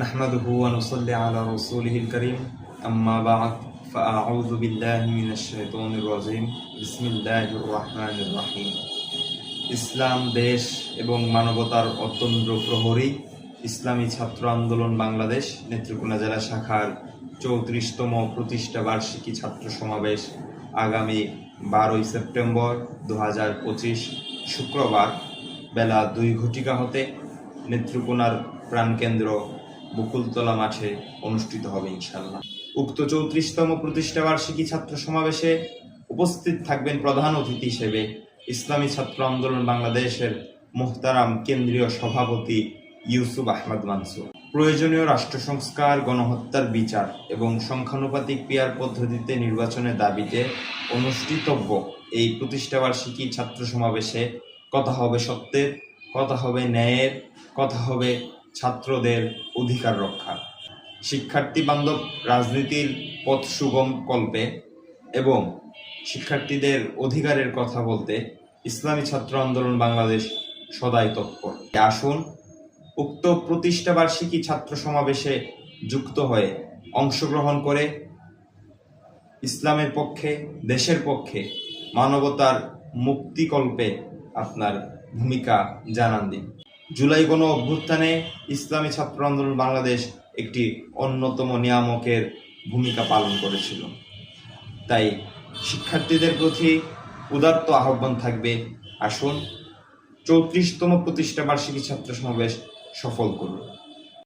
نحمده ونصلي على رسوله الكريم أما بعد فأعوذ بالله من الشيطان الرجيم بسم الله الرحمن الرحيم ইসলাম দেশ এবং মানবতার অত্যন্ত প্রহরী ইসলামী ছাত্র আন্দোলন বাংলাদেশ নেত্রকোনা জেলা শাখার চৌত্রিশতম প্রতিষ্ঠা বার্ষিকী ছাত্র সমাবেশ আগামী বারোই সেপ্টেম্বর দু শুক্রবার বেলা দুই ঘটিকা হতে নেত্রকোনার প্রাণকেন্দ্র বকুলতলা মাঠে অনুষ্ঠিত হবে ইনশাল্লাহ উক্ত চৌত্রিশতম প্রতিষ্ঠা বার্ষিকী ছাত্র সমাবেশে উপস্থিত থাকবেন প্রধান অতিথি হিসেবে ইসলামী ছাত্র আন্দোলন বাংলাদেশের মোহতারাম কেন্দ্রীয় সভাপতি ইউসুফ আহমদ মানসুর। প্রয়োজনীয় রাষ্ট্র সংস্কার, গণহত্যার বিচার এবং সংখ্যানুপাতিক পিয়ার পদ্ধতিতে নির্বাচনের দাবিতে অনুষ্ঠিতব্য এই প্রতিষ্ঠাবার্ষিকী ছাত্র সমাবেশে কথা হবে সত্যের, কথা হবে ন্যায়ের, কথা হবে ছাত্রদের অধিকার রক্ষা। শিক্ষার্থী বান্ধব রাজনীতির পথ সুগম কল্পে এবং শিক্ষার্থীদের অধিকারের কথা বলতে ইসলামী ছাত্র আন্দোলন বাংলাদেশ সদাই তৎপর। আসুন, উক্ত প্রতিষ্ঠাবার্ষিকী ছাত্র সমাবেশে যুক্ত হয়ে অংশগ্রহণ করে ইসলামের পক্ষে, দেশের পক্ষে মানবতার মুক্তিকল্পে আপনার ভূমিকা জানান দিন। জুলাই গণ অভ্যুত্থানে ইসলামী ছাত্র আন্দোলন বাংলাদেশ একটি অন্যতম নিয়ামকের ভূমিকা পালন করেছিল। তাই শিক্ষার্থীদের প্রতি উদাত্ত আহ্বান থাকবে। আসুন চৌত্রিশতম প্রতিষ্ঠা বার্ষিকী ছাত্র সমাবেশ সফল করুন।